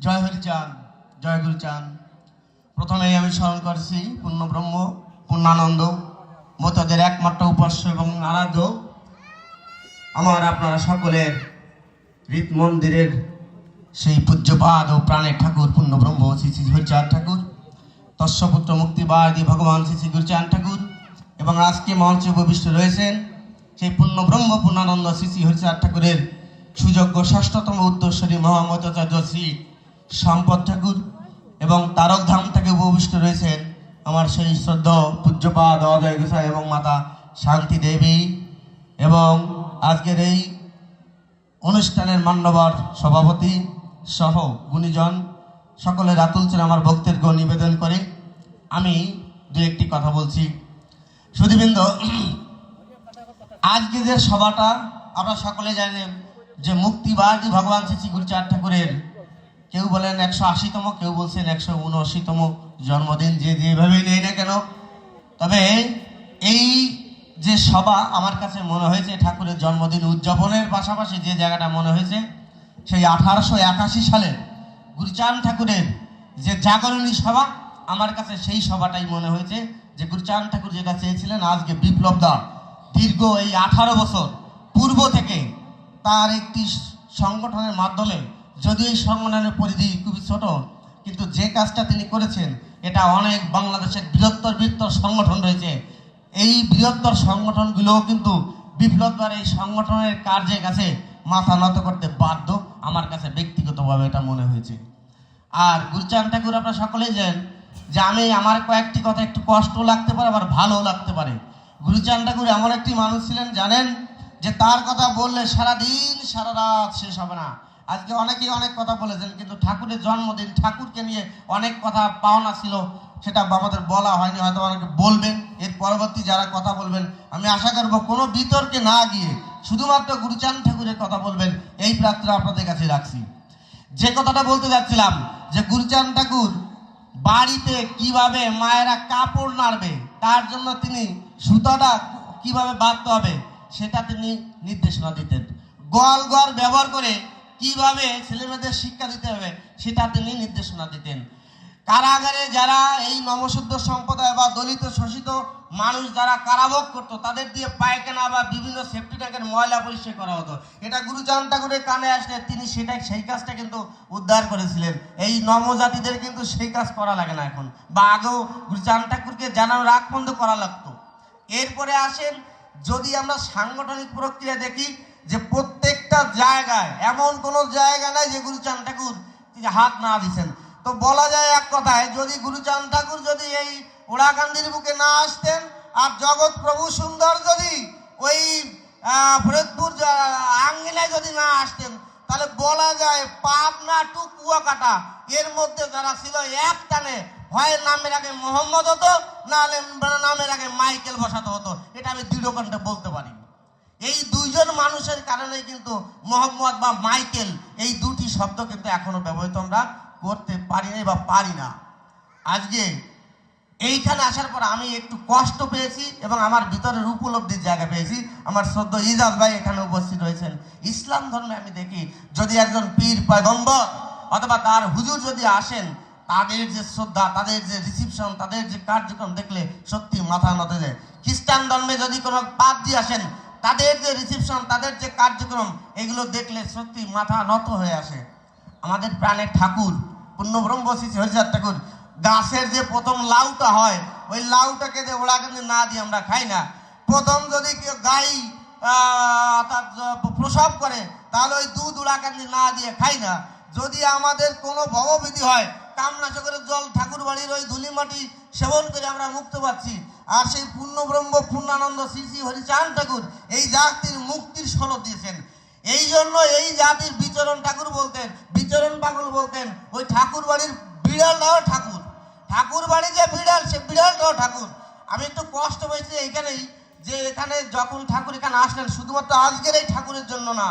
জয় হরিচান জয় গুরুচান প্রথমেই আমি স্মরণ করছি পূর্ণ ব্রহ্ম পূর্ণানন্দ মতদের একমাত্র উপাস্য এবং আরাধ্য। আমার আপনারা সকলের হৃদ মন্দিরের সেই পূজ্যপাদ ও প্রাণের ঠাকুর পূর্ণ ব্রহ্ম শ্রী শ্রী হরিচাঁদ ঠাকুর তস্যপুত্র মুক্তিবাদী ভগবান শ্রী শ্রী গুরুচাঁদ ঠাকুর এবং আজকে মঞ্চে উপবিষ্ট রয়েছেন সেই পূর্ণ ব্রহ্ম পূর্ণানন্দ শ্রী শ্রী হরিচাঁদ ঠাকুরের সুযোগ্য ষষ্ঠতম উত্তরস্বরী মহামতাচার্য শ্রী সম্পদ ঠাকুর এবং তারক ধাম থেকে উপবিষ্ট রয়েছেন আমার সেই শ্রদ্ধ পূজ্যপাদ অজয় গোসাই এবং মাতা শান্তি দেবী। এবং আজকের এই অনুষ্ঠানের মান্যবর সভাপতি সহ গুণীজন সকলের আতুলছেন আমার বক্তব্য নিবেদন করে। আমি দু একটি কথা বলছি। সুদীবৃন্দ আজকে যে সভাটা আমরা সকলে জানেন যে মুক্তিবাদী ভগবান শ্রী গুরুচাঁদ ঠাকুরের কেউ বলেন একশো আশিতম, কেউ বলছেন একশো উনআশিতম জন্মদিন, যে যেভাবেই নেই না কেন। তবে এই যে সভা আমার কাছে মনে হয়েছে, ঠাকুরের জন্মদিন উদযাপনের পাশাপাশি যে জায়গাটা মনে হয়েছে, সেই আঠারোশো একাশি সালের গুরুচাঁদ ঠাকুরের যে জাগরণী সভা, আমার কাছে সেই সভাটাই মনে হয়েছে যে গুরুচাঁদ ঠাকুর যেটা চেয়েছিলেন আজকে বিপ্লব দা, দীর্ঘ এই আঠারো বছর পূর্ব থেকে তার একটি সংগঠনের মাধ্যমে যদিও এই সংগঠনের পরিধি খুবই ছোট, কিন্তু যে কাজটা তিনি করেছেন, এটা অনেক বাংলাদেশের বৃহত্তর বৃহত্তর সংগঠন রয়েছে। এই বৃহত্তর সংগঠনগুলোও কিন্তু বিপ্লববার এই সংগঠনের কার্যের কাছে মাথা নত করতে বাধ্য, আমার কাছে ব্যক্তিগতভাবে এটা মনে হয়েছে। আর গুরুচাঁদ ঠাকুর, আপনারা সকলেই জানেন যে আমি আমার কয়েকটি কথা একটু কষ্ট লাগতে পারে, আবার ভালো লাগতে পারে। গুরুচাঁদ ঠাকুর এমন একটি মানুষ ছিলেন, জানেন, যে তার কথা বললে সারা দিন সারা রাত শেষ হবে না। আজকে অনেকেই অনেক কথা বলেছেন, কিন্তু ঠাকুরের জন্মদিন ঠাকুরকে নিয়ে অনেক কথা পাওনা ছিল, সেটা আমাদের বলা হয়নি, হয়তো অনেকে বলবেন, এর পরবর্তী যারা কথা বলবেন, আমি আশা করব কোনো বিতর্কে না গিয়ে শুধুমাত্র গুরুচাঁদ ঠাকুরের কথা বলবেন, এই প্রার্থনা আপনাদের কাছে রাখছি। যে কথাটা বলতে যাচ্ছিলাম, যে গুরুচাঁদ ঠাকুর বাড়িতে কীভাবে মায়েরা কাপড় নাড়বে, তার জন্য তিনি সুতাটা কীভাবে বাঁধতে হবে, সেটা তিনি নির্দেশনা দিতেন। গোয়াল ঘর ব্যবহার করে কীভাবে ছেলেমেয়েদের শিক্ষা দিতে হবে, সেটা তিনি নির্দেশনা দিতেন। কারাগারে যারা এই নমশুদ্ধ সম্প্রদায় বা দলিত শোষিত মানুষ যারা কারাভোগ করতো, তাদের দিয়ে পায়খানা বা বিভিন্ন সেফটি ট্যাঙ্কের ময়লা পরিষ্কার করা হতো। এটা গুরুচাঁদ ঠাকুরের কানে আসলে তিনি সেটাই, সেই কাজটা কিন্তু উদ্ধার করেছিলেন। এই নমজাতিদের কিন্তু সেই কাজ করা লাগে না এখন। বা আগেও গুরুচাঁদ ঠাকুরকে জানানোর আগ বন্ধ করা লাগতো। এরপরে আসেন, যদি আমরা সাংগঠনিক প্রক্রিয়া দেখি, যে প্রত্যেকটা জায়গায়, এমন কোনো জায়গা নাই যে গুরুচান ঠাকুর হাত না দিছেন তো বলা যায় এক কথায়, যদি গুরুচাঁদ ঠাকুর যদি এই ওড়াকান্দির বুকে না আসতেন, আর জগৎ প্রভু সুন্দর যদি ওই ফরিদপুর আঙ্গিনায় যদি না আসতেন, তাহলে বলা যায় পাবনা টু কুয়াকাটা, এর মধ্যে যারা ছিল এক টানে হয় নামের আগে মোহাম্মদ হতো নাহলে নামের আগে মাইকেল বসাতে হতো। এটা আমি দৃঢ় কণ্ঠে বলতে পারি। এই দুইজন মানুষের কারণে কিন্তু মোহাম্মদ বা মাইকেল এই দুটি শব্দ কিন্তু এখনও ব্যবহৃত আমরা করতে পারি না বা পারি না। আজকে এইখানে আসার পর আমি একটু কষ্ট পেয়েছি এবং আমার ভিতরের উপলব্ধির জায়গা পেয়েছি। আমার শ্রদ্ধ ইজাজ ভাই এখানে উপস্থিত রয়েছেন। ইসলাম ধর্মে আমি দেখি যদি একজন পীর পয়গম্বর অথবা তার হুজুর যদি আসেন, তাদের যে শ্রদ্ধা, তাদের যে রিসিপশন তাদের যে কার্যক্রম দেখলে সত্যি মাথা নত যায়। খ্রিস্টান ধর্মে যদি কোনো পাদ্রি আসেন তাদের যে রিসিপশন তাদের যে কার্যক্রম, এগুলো দেখলে সত্যি মাথা নত হয়ে আসে। আমাদের প্রাণের ঠাকুর, পূর্ণব্রহ্ম শ্রী হরিচাঁদ ঠাকুর, গাছের যে প্রথম লাউটা হয়, ওই লাউটাকে যে ওরা কিন্তু না দিয়ে আমরা খাই না। প্রথম যদি কেউ গাই প্রসব করে, তাহলে ওই দুধ উড়াকান্দি না দিয়ে খাই না। যদি আমাদের কোনো ভববিধি হয় কামনাশকরের জল ঠাকুর বাড়ির ওই ধুলি মাটি সেবন করে আমরা মুক্ত পাচ্ছি। আর সেই পূর্ণব্রহ্ম, পূর্ণানন্দ, শ্রী শ্রী হরিচাঁদ ঠাকুর এই জাতির মুক্তির সনদ দিয়েছেন। এই জন্য এই জাতির বিচরণ ঠাকুর বলতেন, বিচরণ পাগল বলতেন, ওই ঠাকুর বাড়ির বিড়ালটাও ঠাকুর। ঠাকুর বাড়ি যে বিড়াল, সে বিড়ালটাও ঠাকুর। আমি একটু কষ্ট পেয়েছি এইখানেই যে এখানে যখন ঠাকুর এখানে আসলেন, শুধুমাত্র আজকের এই ঠাকুরের জন্য না,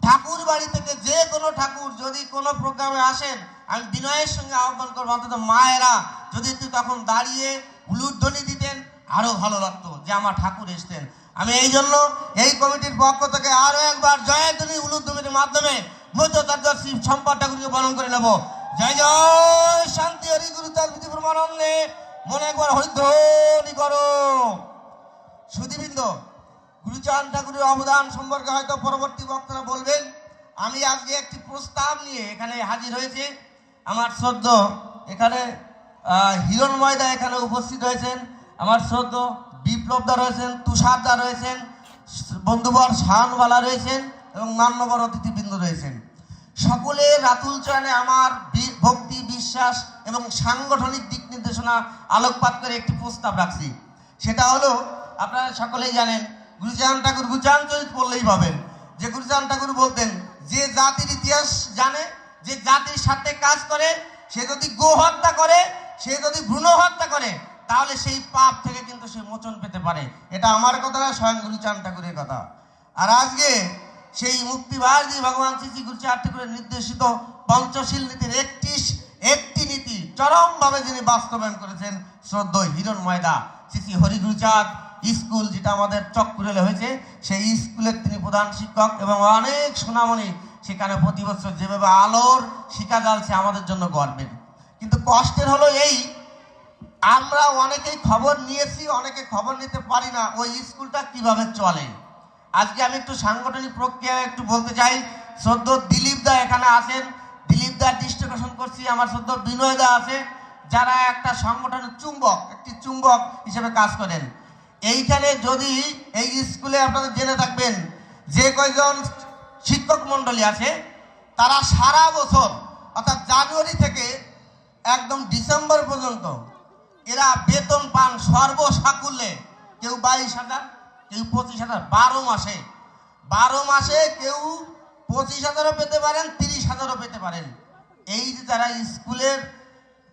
ঠাকুর বাড়ি থেকে যে কোনো ঠাকুর যদি কোনো প্রোগ্রামে আসেন, আমি বিনয়ের সঙ্গে আহ্বান করব, অন্তত মায়েরা যদি একটু তখন দাঁড়িয়ে উলুধ্বনি দিতেন, আরও ভালো লাগতো যে আমার ঠাকুর এসতেন আমি এই জন্য এই কমিটির পক্ষ থেকে আরও একবার জয়ধ্বনি উলুধ্বনির মাধ্যমে মধ্যাচার্য শ্রী সম্পদ ঠাকুরকে বরণ করে নেব। জয় জয়, শান্তি হরি গুরু, তার বিধি প্রমানন্দে মনে একবার হরিধ্বনি করো। সুদীবৃন্দ গুরুচাঁদ ঠাকুরের অবদান সম্পর্কে হয়তো পরবর্তী বক্তারা বলবেন। আমি আজকে একটি প্রস্তাব নিয়ে এখানে হাজির হয়েছি। আমার শ্রদ্ধ এখানে হিরণ ময়দা এখানে উপস্থিত হয়েছেন। আমার শ্রদ্ধ বিপ্লবদা রয়েছেন, তুষারদা রয়েছেন, বন্ধুবর শাহানওয়ালা রয়েছেন এবং মান্যবর অতিথিবৃন্দ রয়েছেন। সকলে রাতুল চয়নে আমার ভক্তি, বিশ্বাস এবং সাংগঠনিক দিক নির্দেশনা আলোকপাত করে একটি প্রস্তাব রাখছি। সেটা হলো, আপনারা সকলেই জানেন গুরুচাঁদ ঠাকুর গুরুচাঁদ চরিত বললেই পাবেন যে গুরুচাঁদ ঠাকুর বলতেন, যে জাতির ইতিহাস জানে, যে জাতির সাথে কাজ করে, সে যদি গো হত্যা করে সে যদি ভ্রূণ হত্যা করে, তাহলে সেই পাপ থেকে কিন্তু সে মোচন পেতে পারে। এটা আমার কথা না, স্বয়ং গুরুচাঁদ ঠাকুরের কথা। আর আজকে সেই মুক্তিবাদী ভগবান শ্রী শ্রী গুরুচাঁদ ঠাকুরের নির্দেশিত পঞ্চশীল নীতির একটি একটি নীতি চরমভাবে যিনি বাস্তবায়ন করেছেন শ্রদ্ধ হিরণ ময়দা। শ্রী শ্রী হরি গুরুচাঁদ স্কুল যেটা আমাদের চক্কুরেলে হয়েছে, সেই স্কুলের তিনি প্রধান শিক্ষক এবং অনেক সোনামণি সেখানে প্রতি বছর যেভাবে আলোর শিকা জ্বালছে, আমাদের জন্য গর্বের। কিন্তু কষ্টের হলো এই, আমরা অনেকেই খবর নিয়েছি, অনেকে খবর নিতে পারি না, ওই স্কুলটা কীভাবে চলে? আজকে আমি একটু সাংগঠনিক প্রক্রিয়া একটু বলতে চাই। সদ্য দিলীপ দা এখানে আছেন। দিলীপ দা ডিস্ট্রিবিউশন করছি, আমার সদ্য বিনয় দা আছে, যারা একটা সংগঠনের চুম্বক, একটি চুম্বক হিসেবে কাজ করেন। এইখানে যদি এই স্কুলে আপনারা জেনে থাকবেন, যে কয়জন শিক্ষক মণ্ডলী আছে, তারা সারা বছর, অর্থাৎ জানুয়ারি থেকে একদম ডিসেম্বর পর্যন্ত এরা বেতন পান সর্বসাকুল্যে। কেউ বাইশ হাজার, কেউ পঁচিশ হাজার, বারো মাসে। বারো মাসে কেউ পঁচিশ হাজারও পেতে পারেন, তিরিশ হাজারও পেতে পারেন। এই যে যারা স্কুলের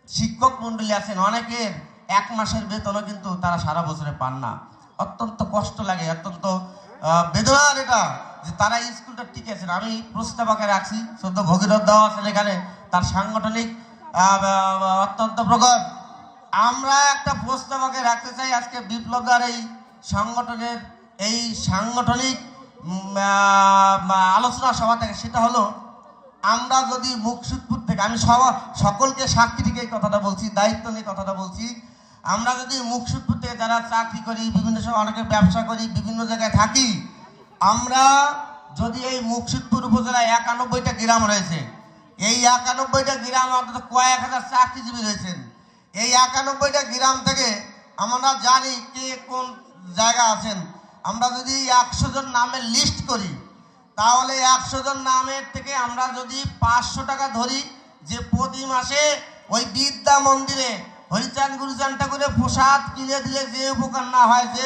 শিক্ষক মণ্ডলী আছেন, অনেকের এক মাসের বেতনও কিন্তু তারা সারা বছরে পান না। অত্যন্ত কষ্ট লাগে, অত্যন্ত বেদনার এটা যে তারা স্কুলটা টিকে আছেন। আমি প্রস্তাবকে রাখছি সদ্য ভগীরথ দাও আছেন এখানে, তার সাংগঠনিক অত্যন্ত প্রকট আমরা একটা প্রস্তাবকে রাখতে চাই, আজকে বিপ্লবদার এই সংগঠনের, এই সাংগঠনিক আলোচনা সভা থেকে, সেটা হলো, আমরা যদি মুকসুদপুর থেকে, আমি সবা, সকলকে সাক্ষী থেকে কথাটা বলছি, দায়িত্ব নিয়ে কথাটা বলছি, আমরা যদি মুকসুদপুর থেকে যারা চাকরি করি, বিভিন্ন সময় অনেকে ব্যবসা করি, বিভিন্ন জায়গায় থাকি, আমরা যদি এই মুকসুদপুর উপজেলায় একানব্বইটা গ্রাম রয়েছে এই একানব্বইটা গ্রাম অন্তত কয়েক হাজার চাকরিজীবী রয়েছেন। এই একানব্বইটা গ্রাম থেকে আমরা জানি কে কোন জায়গা আছেন। আমরা যদি একশো জন নামের লিস্ট করি, তাহলে একশো জন নামের থেকে আমরা যদি পাঁচশো টাকা ধরি, যে প্রতি মাসে ওই বিদ্যা মন্দিরে হরিচান গুরুচাঁদ ঠাকুরের প্রসাদ কিনে দিলে যে উপকার না হয়, যে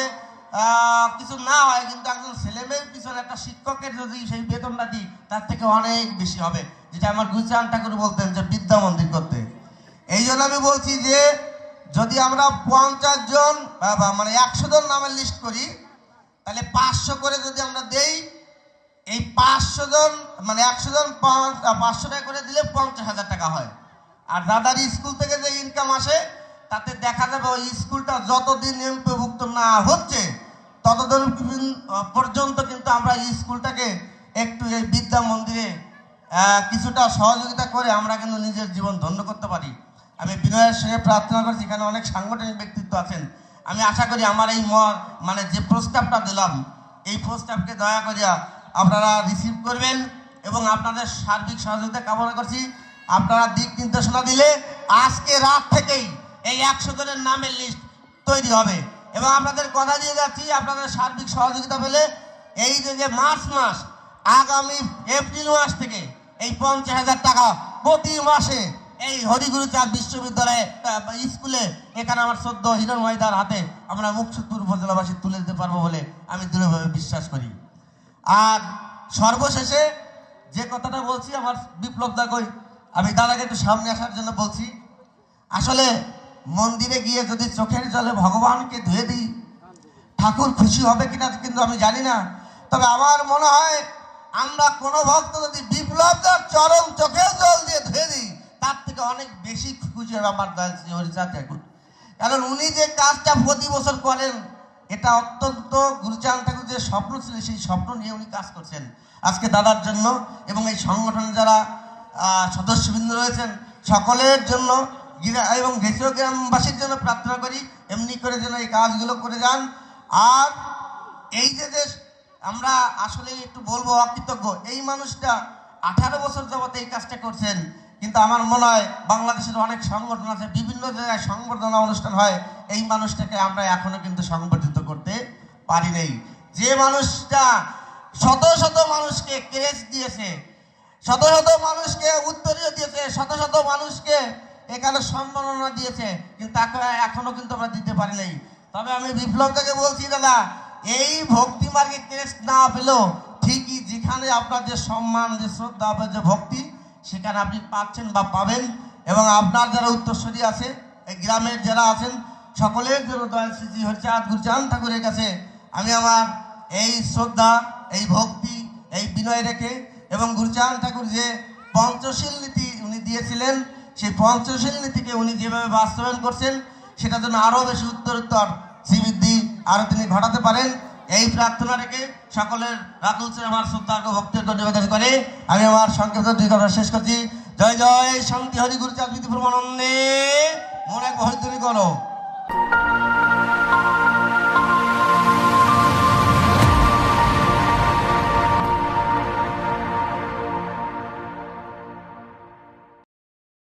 কিছু না হয়, কিন্তু একজন ছেলেমেয়ের পিছনে একটা শিক্ষকের যদি সেই বেতনটা দিই, তার থেকে অনেক বেশি হবে। যেটা আমার গুরুচাঁদ ঠাকুর বলতেন যে বিদ্যা মন্দির করতে। এই জন্য আমি বলছি যে, যদি আমরা পঞ্চাশ জন বা- মানে একশো জন নামের লিস্ট করি, তাহলে পাঁচশো করে যদি আমরা দেই, এই পাঁচশো জন মানে একশো জন পাঁচশো টাকা করে দিলে পঞ্চাশ হাজার টাকা হয়। আর দাদার স্কুল থেকে যে ইনকাম আসে, তাতে দেখা যাবে ওই স্কুলটা যতদিন এমপিভুক্ত না হচ্ছে, ততদিন পর্যন্ত কিন্তু আমরা এই স্কুলটাকে একটু এই বিদ্যা মন্দিরে কিছুটা সহযোগিতা করে আমরা কিন্তু নিজের জীবন ধন্য করতে পারি। আমি বিনয়ের সঙ্গে প্রার্থনা করছি, এখানে অনেক সাংগঠনিক ব্যক্তিত্ব আছেন। আমি আশা করি আমার এই মানে যে প্রস্তাবটা দিলাম, এই প্রস্তাবকে দয়া করিয়া আপনারা রিসিভ করবেন এবং আপনাদের সার্বিক সহযোগিতা কামনা করছি। আপনারা দিক নির্দেশনা দিলে আজকে রাত থেকেই এই একশো জনের নামের লিস্ট তৈরি হবে। এবং আপনাদের কথা দিয়ে যাচ্ছি, আপনাদের সার্বিক সহযোগিতা পেলে এই যে মার্চ মাস, আগামী এপ্রিল মাস থেকে এই পঞ্চাশ হাজার টাকা প্রতি মাসে এই হরিগুরু চাঁদ বিশ্ববিদ্যালয়ে স্কুলে, এখানে আমার সদ্য হিরণ ময়দার হাতে আমরা মুকসুদপুর উপজেলাবাসী তুলে দিতে পারব বলে আমি দৃঢ়ভাবে বিশ্বাস করি। আর সর্বশেষে যে কথাটা বলছি, আমার বিপ্লব দা কই, আমি দাদাকে একটু সামনে আসার জন্য বলছি, আসলে মন্দিরে গিয়ে যদি চোখের জলে ভগবানকে ধুয়ে দিই, ঠাকুর খুশি হবে কিনা কিন্তু আমি জানি না। তবে আমার মনে হয় আমরা কোনো ভক্ত যদি বিপ্লবদার চরম চোখের জল দিয়ে ধুয়ে দিই, তার থেকে অনেক বেশি খুশি আমার হরিচাঁদ ঠাকুর কারণ উনি যে কাজটা প্রতি বছর করেন, এটা অত্যন্ত গুরুচাঁদ ঠাকুর যে স্বপ্ন ছিল, সেই স্বপ্ন নিয়ে উনি কাজ করছেন আজকে দাদার জন্য এবং এই সংগঠনের যারা সদস্যবৃন্দ রয়েছেন, সকলের জন্য এবং দেশীয় গ্রামবাসীর জন্য প্রার্থনা করি, এমনি করে যেন এই কাজগুলো করে যান। আর এই যে দেশ আমরা আসলে একটু বলব অকৃতজ্ঞ, এই মানুষটা আঠারো বছর যাবত এই কাজটা করছেন, কিন্তু আমার মনে হয় বাংলাদেশের অনেক সংগঠন আছে, বিভিন্ন জায়গায় সংবর্ধনা অনুষ্ঠান হয়, এই মানুষটাকে আমরা এখনও কিন্তু সংবর্ধিত করতে পারি নাই। যে মানুষটা শত শত মানুষকে ক্রেজ দিয়েছে, শত শত মানুষকে উত্তরীয় দিয়েছে, শত শত মানুষকে এখানে সম্মাননা দিয়েছে, কিন্তু তাকে এখনও কিন্তু আমরা দিতে পারি নাই। তবে আমি বিপ্লব বিপ্লবটাকে বলছি, দাদা, এই ভক্তি মার্গে টেস্ট না পেলেও ঠিকই যেখানে আপনার যে সম্মান, যে শ্রদ্ধা, আপনার যে ভক্তি, সেখানে আপনি পাচ্ছেন বা পাবেন। এবং আপনার যারা উত্তরস্বরী আছে, এই গ্রামের যারা আছেন, সকলের জন্য দয়াল শ্রী হরিচাঁদ গুরচাঁদ ঠাকুরের কাছে। আমি আমার এই শ্রদ্ধা, এই ভক্তি, এই বিনয় রেখে এবং গুরুচাঁদ ঠাকুর যে পঞ্চশীল নীতি উনি দিয়েছিলেন, সেই পঞ্চশীল নীতিকে উনি যেভাবে বাস্তবায়ন করছেন সেটা যেন আরও বেশি উত্তরোত্তর শ্রীবৃদ্ধি আরও তিনি ঘটাতে পারেন। এই প্রার্থনা রেখে সকলের রাতুল আমার শ্রদ্ধার্ঘ ভক্তের নিবেদন করে আমি আমার সংক্ষিপ্ত দুই কথা শেষ করছি। জয় জয়, শান্তি, হরি গুরুচাঁদ বিধি প্রমানন্দে মনে এক হরিধ্বনি করো।